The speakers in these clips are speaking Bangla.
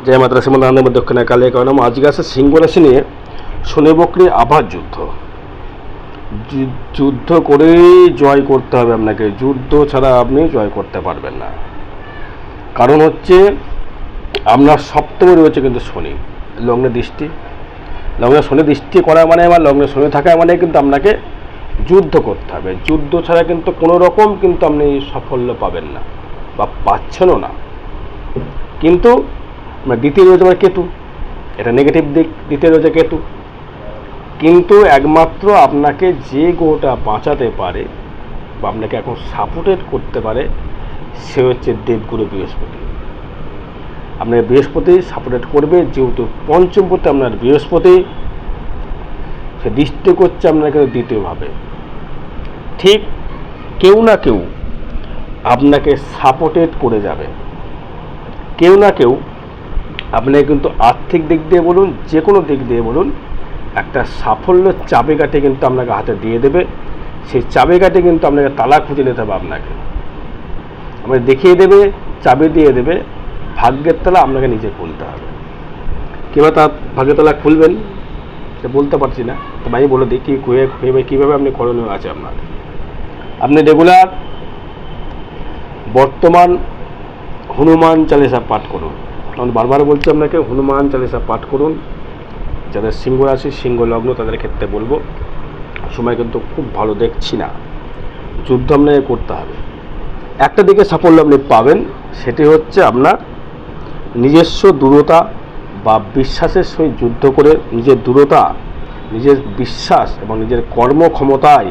জয় মাতা শ্রীমন্ত আনন্দ দক্ষিণা কালী কারণ আজকে আছে সিংহ রাশি নিয়ে শনি বকরি আবার যুদ্ধ যুদ্ধ করেই জয় করতে হবে আপনাকে যুদ্ধ ছাড়া আপনি জয় করতে পারবেন না কারণ হচ্ছে আপনার সপ্তমে রয়েছে কিন্তু শনি লগ্নে দৃষ্টি লগ্নে শনি দৃষ্টি করা মানে আমার লগ্নে শনি থাকা মানে কিন্তু আপনাকে যুদ্ধ করতে হবে যুদ্ধ ছাড়া কিন্তু কোনো রকম কিন্তু আপনি সাফল্য পাবেন না বা পাচ্ছেনও না কিন্তু আমার দ্বিতীয় রয়েছে আমার কেতু? এটা নেগেটিভ দিক, দ্বিতীয় রয়েছে কেতু? কিন্তু একমাত্র আপনাকে যে গ্রহটা বাঁচাতে পারে বা আপনাকে এখন সাপোর্টেড করতে পারে, সে হচ্ছে দেবগুরু বৃহস্পতি। আপনার বৃহস্পতি সাপোর্টেড করবে, যেহেতু পঞ্চমপতি আপনার বৃহস্পতি, সে দৃষ্টি করছে আপনাকে দ্বিতীয়ভাবে। ঠিক কেউ না কেউ আপনাকে সাপোর্টেড করে যাবে। কেউ না কেউ আপনাকে কিন্তু আর্থিক দিক দিয়ে বলুন যে কোনো দিক দিয়ে বলুন, একটা সাফল্যের চাবিকাঠি কিন্তু আপনাকে হাতে দিয়ে দেবে। সেই চাবিকাঠি কিন্তু আপনাকে তালা খুঁজে নিতে হবে আপনাকে। আপনাকে দেখিয়ে দেবে, চাবি দিয়ে দেবে, ভাগ্যের তালা আপনাকে নিজে খুলতে হবে। কীভাবে তার ভাগ্যের তালা খুলবেন বলতে পারছি না। তবে আমি বলে দিই, কী কীভাবে কীভাবে আপনি করণীয় আছে আপনার। আপনি রেগুলার বর্তমান হনুমান চালিসা পাঠ করুন। আমি বারবার বলছি আপনাকে, হনুমান চালিসা পাঠ করুন। যাদের সিংহ রাশি সিংহ লগ্ন তাদের ক্ষেত্রে বলব, সময় কিন্তু খুব ভালো দেখছি না। যুদ্ধ আপনাকে করতে হবে। একটা দিকে সাফল্য আপনি পাবেন, সেটি হচ্ছে আপনার নিজস্ব দূরতা বা বিশ্বাসের সহিত যুদ্ধ করে নিজের দূরতা, নিজের বিশ্বাস এবং নিজের কর্মক্ষমতায়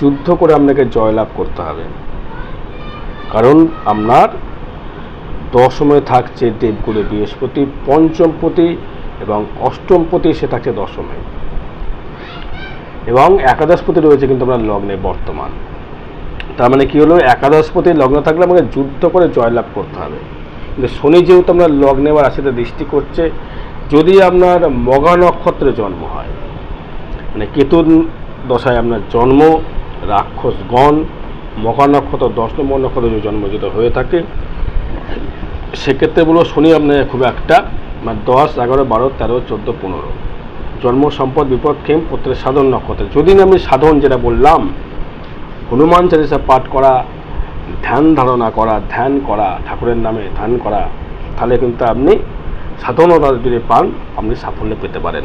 যুদ্ধ করে আপনাকে জয়লাভ করতে হবে। কারণ আপনার দশমে থাকছে দেবগুরু বৃহস্পতি, পঞ্চমপতি এবং অষ্টমপতি সে থাকছে দশমে। এবং একাদশপতি রয়েছে কিন্তু আমরা লগ্নে বর্তমান। তার মানে কি হলো? একাদশপতি লগ্ন থাকলে আমাকে যুদ্ধ করে জয়লাভ করতে হবে। কিন্তু শনি যেহেতু আমরা লগ্নে বা রাশিতে দৃষ্টি করছে, যদি আপনার মগা নক্ষত্রে জন্ম হয় মানে কেতুর দশায় আপনার জন্ম, রাক্ষসগণ মকা নক্ষত্র দশ নম্বর নক্ষত্রে জন্ম যদি হয়ে থাকে সেক্ষেত্রে বলব শনি আপনার খুব একটা মানে দশ, এগারো, বারো, তেরো, চোদ্দ, পনেরো। জন্ম, সম্পদ, বিপদ খেম পুত্রের সাধন নক্ষত্রে যদি না আমি সাধন যেটা বললাম, হনুমান চালিসা পাঠ করা, ধ্যান ধারণা করা, ধ্যান করা, ঠাকুরের নামে ধ্যান করা, তাহলে কিন্তু আপনি সাধনতা যদি পান, আপনি সাফল্য পেতে পারেন।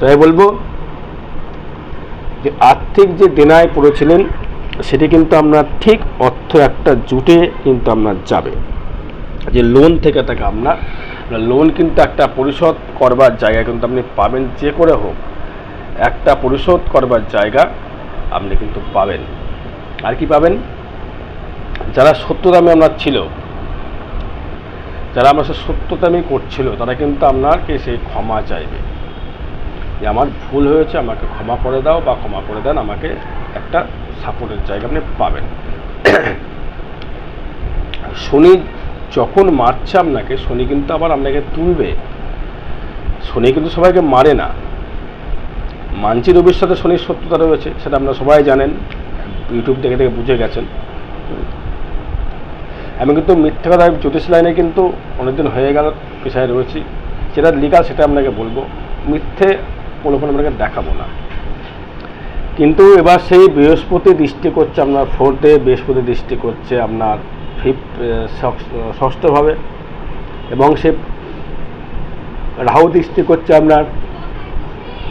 তাই বলব যে আর্থিক যে দেনায় পড়েছিলেন, সেটি কিন্তু আপনার ঠিক অর্থ একটা জুটে কিন্তু আপনার যাবে। যে লোন থেকে থাকে আপনার লোন কিন্তু একটা পরিশোধ করবার জায়গা কিন্তু আপনি পাবেন যে করে হোক, একটা পরিশোধ করবার জায়গা আপনি কিন্তু পাবেন। আর কি পাবেন? যারা সত্যদামে আপনার ছিল, যারা আমার সাথে সত্যতামি করছিল, তারা কিন্তু আপনাকে সেই ক্ষমা চাইবে। যে আমার ভুল হয়েছে, আমাকে ক্ষমা করে দাও বা ক্ষমা করে দেন, আমাকে একটা সাপোর্টের জায়গা আপনি পাবেন। শনি যখন মারছে আপনাকে শনি কিন্তু আবার আপনাকে তুলবে। শনি কিন্তু সবাইকে মারে না। মানছি রবির সাথে শনির সত্যতা রয়েছে, সেটা আপনারা সবাই জানেন। ইউটিউব দেখে দেখে বুঝে গেছেন। আমি কিন্তু মিথ্যে কথা জ্যোতিষ লাইনে কিন্তু অনেকদিন হয়ে গেল, পেশায় রয়েছি। যেটা লিগাল সেটা আপনাকে বলব। মিথ্যে কোনো আপনাকে দেখাবো না। কিন্তু এবার সেই বৃহস্পতি দৃষ্টি করছে আপনার, ফোর্থে বৃহস্পতি দৃষ্টি করছে আপনার। ফিফথ ষষ্ঠভাবে। এবং সে রাহু দৃষ্টি করছে আপনার,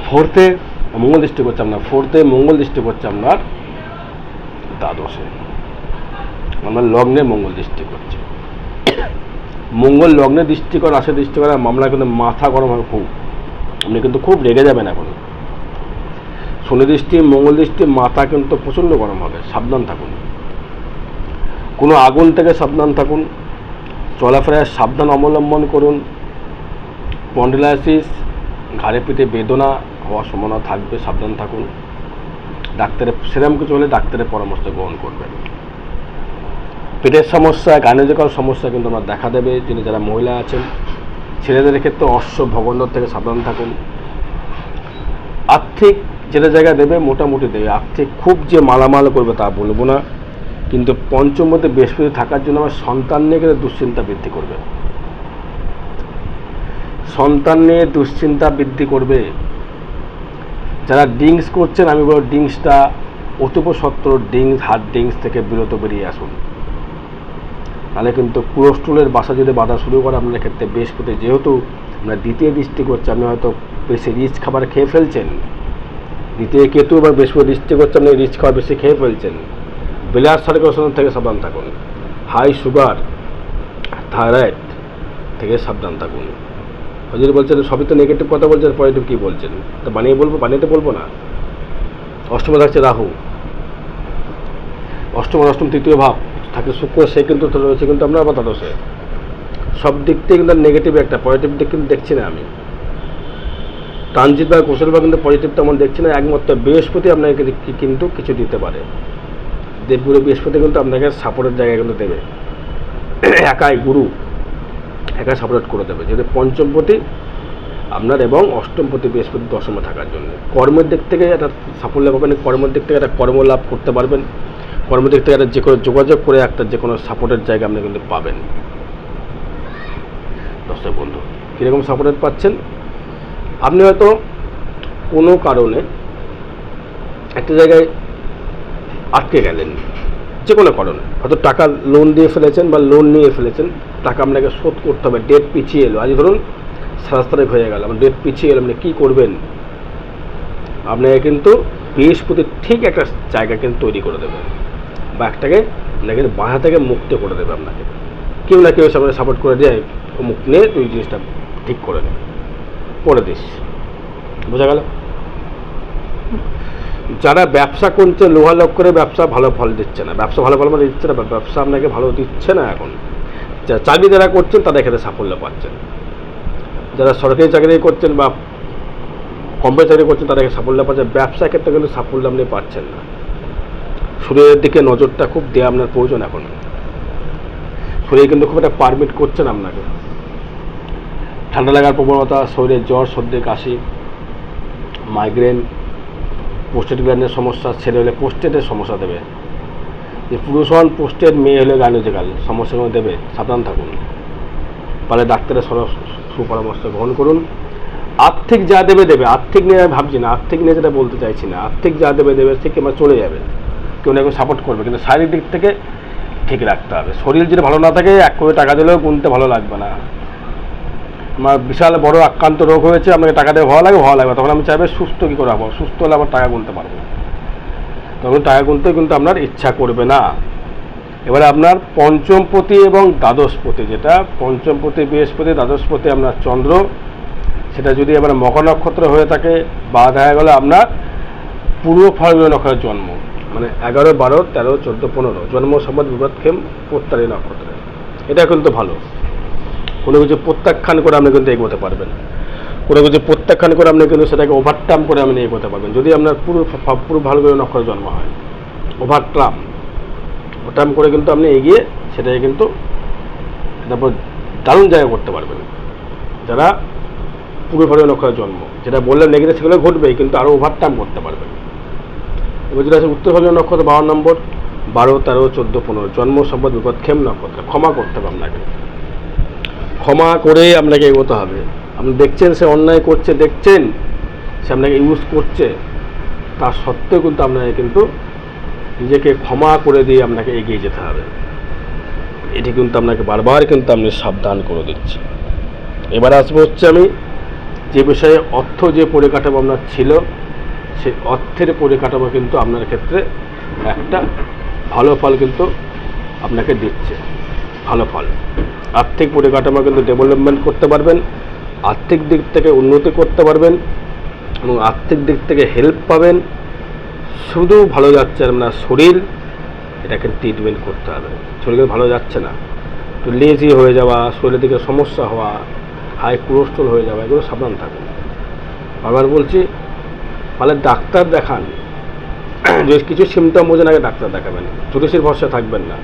ফোর্থে মঙ্গল দৃষ্টি করছে আপনার, ফোর্থে মঙ্গল দৃষ্টি করছে আপনার দ্বাদশে। আপনার লগ্নে মঙ্গল দৃষ্টি করছে। মঙ্গল লগ্নে দৃষ্টি করা, রাশি দৃষ্টি করা মামলা কিন্তু মাথা গরম হবে খুব। আপনি কিন্তু খুব রেগে যাবেন এখন। শনি দৃষ্টি, মঙ্গল দৃষ্টি, মাথা কিন্তু প্রচণ্ড গরম হবে। সাবধান থাকুন। কোনো আগুন থেকে সাবধান থাকুন। চলাফেরায় সাবধান অবলম্বন করুন। পন্ডিলাইসিস ঘাড়ে পিঠে বেদনা হওয়ার সম্ভাবনা থাকবে, সাবধান থাকুন। ডাক্তারের সেরকম কিছু হলে ডাক্তারের পরামর্শ গ্রহণ করবেন। পেটের সমস্যা গাইনোজিক্যাল সমস্যা কিন্তু আমরা দেখা দেবে, যিনি যারা মহিলা আছেন। ছেলেদের ক্ষেত্রে অশ্ব ভগন্দর থেকে সাবধান থাকুন। আর্থিক যেটা জায়গা দেবে, মোটামুটি দেবে। আর্থিক খুব যে মালামাল করবে তা বলব না। কিন্তু পঞ্চম মধ্যে বৃহস্পতি থাকার জন্য আমার সন্তান নিয়ে গেলে দুশ্চিন্তা বৃদ্ধি করবে। সন্তান নিয়ে দুশ্চিন্তা বৃদ্ধি করবে। যারা ড্রিঙ্কস করছেন, আমি বলব ড্রিঙ্কসটা অতুপসত্ত্ব ড্রিঙ্কস হার্ড ড্রিঙ্কস থেকে বিরত বেরিয়ে আসুন। তাহলে কিন্তু কোলেস্ট্রলের বাসা যদি বাধা শুরু করে আপনার ক্ষেত্রে বৃহস্পতি যেহেতু আপনার দ্বিতীয় দৃষ্টি করছে, আপনি হয়তো বেশি রিচ খাবার খেয়ে ফেলছেন। দ্বিতীয় কেতু বা বৃহস্পতি দৃষ্টি করছে আপনি রিচ খাবার বেশি খেয়ে ফেলছেন। ব্লাড সার্কুলেশন থেকে সাবধান থাকুন। হাই সুগার, থাইরয়েড থেকে সাবধান থাকুন। যদি বলছেন, সবই তো নেগেটিভ কথা বলছেন পজিটিভ কী বলছেন? তো বানিয়ে বলব বানিয়ে বলব না। অষ্টমে থাকছে রাহু। অষ্টম অষ্টম, তৃতীয় ভাব থাকে শুক্র, সে কিন্তু রয়েছে কিন্তু আপনার দ্বাদশে। সব দিক থেকে কিন্তু নেগেটিভ একটা পজিটিভ দিক কিন্তু দেখছি না আমি। ট্রানজিট বা কৌশল বা কিন্তু পজিটিভ তেমন দেখছি না, একমাত্র বৃহস্পতি আপনাকে কিন্তু কিছু দিতে পারে। দেবগুরু বৃহস্পতি কিন্তু আপনাকে সাপোর্টের জায়গায় কিন্তু দেবে। একাই গুরু, একাই সাপোর্ট করে দেবে। যেহেতু পঞ্চমপতি আপনার এবং অষ্টমপতি বৃহস্পতি দশমে থাকার জন্য। কর্মের দিক থেকে একটা সাফল্য পাবেন, কর্মের দিক থেকে একটা কর্ম লাভ করতে পারবেন। কর্মের দিক থেকে একটা যে কোনো যোগাযোগ করে একটা যে কোনো সাপোর্টের জায়গা আপনি কিন্তু পাবেন। দর্শক বন্ধু, কীরকম সাপোর্টের পাচ্ছেন? আপনি হয়তো কোনো কারণে একটা জায়গায় আটকে গেলেন। যে কোনো কারণে। হয়তো টাকা লোন দিয়ে ফেলেছেন বা লোন নিয়ে ফেলেছেন। টাকা আপনাকে শোধ করতে হবে ডেট পিছিয়ে এলো। আজ ধরুন সাতাশ তারিখ হয়ে গেল, আমার ডেট পিছিয়ে এলো, আপনি কী করবেন? আপনাকে কিন্তু বৃহস্পতি ঠিক একটা জায়গা কিন্তু তৈরি করে দেবে। বা একটাকে আপনাকে বাধা থেকে মুক্ত করে দেবে আপনাকে। কেউ না কেউ সামনে সাপোর্ট করে দেয় মুখ নিয়ে তুই জিনিসটা ঠিক করে নে করে দিস বোঝা গেল? যারা ব্যবসা করছে, লোহা লোক করে ব্যবসা ভালো ফল দিচ্ছে না। ব্যবসা ভালো ফল মানে দিচ্ছে না ব্যবসা আপনাকে ভালো দিচ্ছে না এখন। যা চাকরি যারা করছেন, তাদের ক্ষেত্রে সাফল্য পাচ্ছেন। যারা সরকারি চাকরি করছেন বা কোম্পানি চাকরি করছেন, তাদেরকে সাফল্য পাচ্ছেন। ব্যবসা ক্ষেত্রে কিন্তু সাফল্য আপনি পাচ্ছেন না। শরীরের দিকে নজরটা খুব দেওয়া আপনার প্রয়োজন এখন। শরীর কিন্তু খুব একটা পারমিট করছেন আপনাকে। ঠান্ডা লাগার প্রবণতা, শরীরে জ্বর, সর্দি, কাশি মাইগ্রেন পোস্টেড গ্ল্যান্ডের সমস্যা, ছেলে হলে পোস্টেডের সমস্যা দেবে। যে পুরুষ হন পোস্টেড মেয়ে হলে গাইনোজিক্যাল সমস্যাগুলো দেবে, সাবধান থাকুন। পারে ডাক্তারের সর সুপরামর্শ গ্রহণ করুন। আর্থিক যা দেবে দেবে। আর্থিক নিয়ে ভাবছি না, আর্থিক নিয়ে যেটা বলতে চাইছি না। আর্থিক যা দেবে দেবে ঠিক আমার চলে যাবে। কেউ না কেউ সাপোর্ট করবে, কিন্তু শারীরিক দিক থেকে ঠিক রাখতে হবে। শরীর যদি ভালো না থাকে, এক কোটি টাকা দিলেও গুনতে ভালো লাগবে না। আমার বিশাল বড় আক্রান্ত রোগ হয়েছে, আমাকে টাকা দিয়ে ভালো লাগে ভালো লাগবে তখন আমি চাইবে সুস্থ কী করে হব? সুস্থ হলে আমার টাকা গুনতে পারব। তখন টাকা গুনতে কিন্তু আপনার ইচ্ছা করবে না। এবারে আপনার পঞ্চমপতি এবং দ্বাদশপতি, যেটা পঞ্চমপতি, বৃহস্পতি, দ্বাদশপতি আপনার চন্দ্র, সেটা যদি এবার মকর নক্ষত্র হয়ে থাকে, বা দেখা গেলো আপনার পূর্ব ফাল্গুন নক্ষত্রের জন্ম মানে এগারো, বারো, তেরো, চোদ্দ, পনেরো, জন্ম সম্বত বিপদ খেম প্রত্যারী নক্ষত্রে। এটা কিন্তু ভালো। কোনো কিছু প্রত্যাখ্যান করে আপনি কিন্তু এগোতে পারবেন। কোনো কিছু প্রত্যাখ্যান করে আপনি কিন্তু সেটাকে ওভারটার্ম করে আপনি এগোতে পারবেন। যদি আপনার পুরো পুরো ভালো করে নক্ষত্র জন্ম হয় ওভারট্রাম ওটার্ম করে কিন্তু আপনি এগিয়ে সেটাকে কিন্তু তারপর দারুণ জায়গা করতে পারবেন। যারা পুরো ভালো নক্ষত্রের জন্ম, যেটা বললেন নেগেটিভ সেগুলো ঘটবেই, কিন্তু আরও ওভারটার্ম করতে পারবেন। এবার যেটা আছে, উত্তর ভালো নক্ষত্র বারো নম্বর, বারো, তেরো, চোদ্দ, পনেরো, জন্ম সম্পদ বিপদ খেম নক্ষত্র, ক্ষমা করতে হবে আপনাকে। ক্ষমা করে আপনাকে এগোতে হবে। আপনি দেখছেন সে অন্যায় করছে, দেখছেন সে আপনাকে ইউজ করছে, তা সত্ত্বেও কিন্তু আপনাকে কিন্তু নিজেকে ক্ষমা করে দিয়ে আপনাকে এগিয়ে যেতে হবে। এটি কিন্তু আপনাকে বারবার কিন্তু আপনি সাবধান করে দিচ্ছি। এবার আসব হচ্ছে আমি যে বিষয়ে অর্থ যে পরিকাঠামো আপনার ছিল, সেই অর্থের পরিকাঠামো কিন্তু আপনার ক্ষেত্রে একটা ভালো ফল কিন্তু আপনাকে দিচ্ছে। ভালো ফল। আর্থিক পরিকাঠামো কিন্তু ডেভেলপমেন্ট করতে পারবেন, আর্থিক দিক থেকে উন্নতি করতে পারবেন এবং আর্থিক দিক থেকে হেল্প পাবেন। শুধু ভালো যাচ্ছে না শরীর, এটাকে ট্রিটমেন্ট করতে হবে। শরীর ভালো যাচ্ছে না তো লেজি হয়ে যাওয়া, শরীরের দিকে সমস্যা হওয়া হাই কোলেস্ট্রল হয়ে যাওয়া, এগুলো সাবধান থাকুন। আবার বলছি তাহলে ডাক্তার দেখান, যদি কিছু সিমটম বোঝেন, আগে ডাক্তার দেখাবেন। জ্যোতিষীর ভরসা থাকবেন না।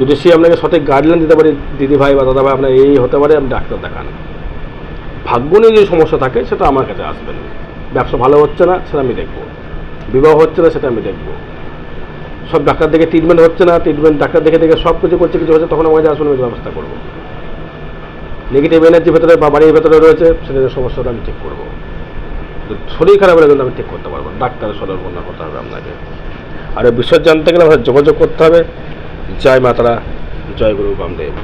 জ্যোতিষী আপনাকে সঠিক গাইডলাইন দিতে পারে, দিদি ভাই বা দাদা ভাই, আপনার এই হতে পারে আপনি ডাক্তার দেখান। ভাগ্য নিয়ে যদি সমস্যা থাকে, সেটা আমার কাছে আসবেন ব্যবসা ভালো হচ্ছে না, সেটা আমি দেখব। বিবাহ হচ্ছে না, সেটা আমি দেখব। সব ডাক্তার দেখে ট্রিটমেন্ট হচ্ছে না ট্রিটমেন্ট ডাক্তার দেখে দেখে সব কিছু করছে, কিছু হচ্ছে, তখন আমার কাছে আসবেন আমি ব্যবস্থা করব। নেগেটিভ এনার্জি ভেতরে বা বাড়ির ভেতরে রয়েছে সেটার সমস্যাটা আমি ঠিক করব। শরীর খারাপ হলে কিন্তু আমি ঠিক করতে পারব। ডাক্তারের সদর্পণা করতে হবে আপনাকে। আর বিষয় জানতে গেলে আমাদের যোগাযোগ করতে হবে। জয় মাতারা জয় গুরু বামদেব।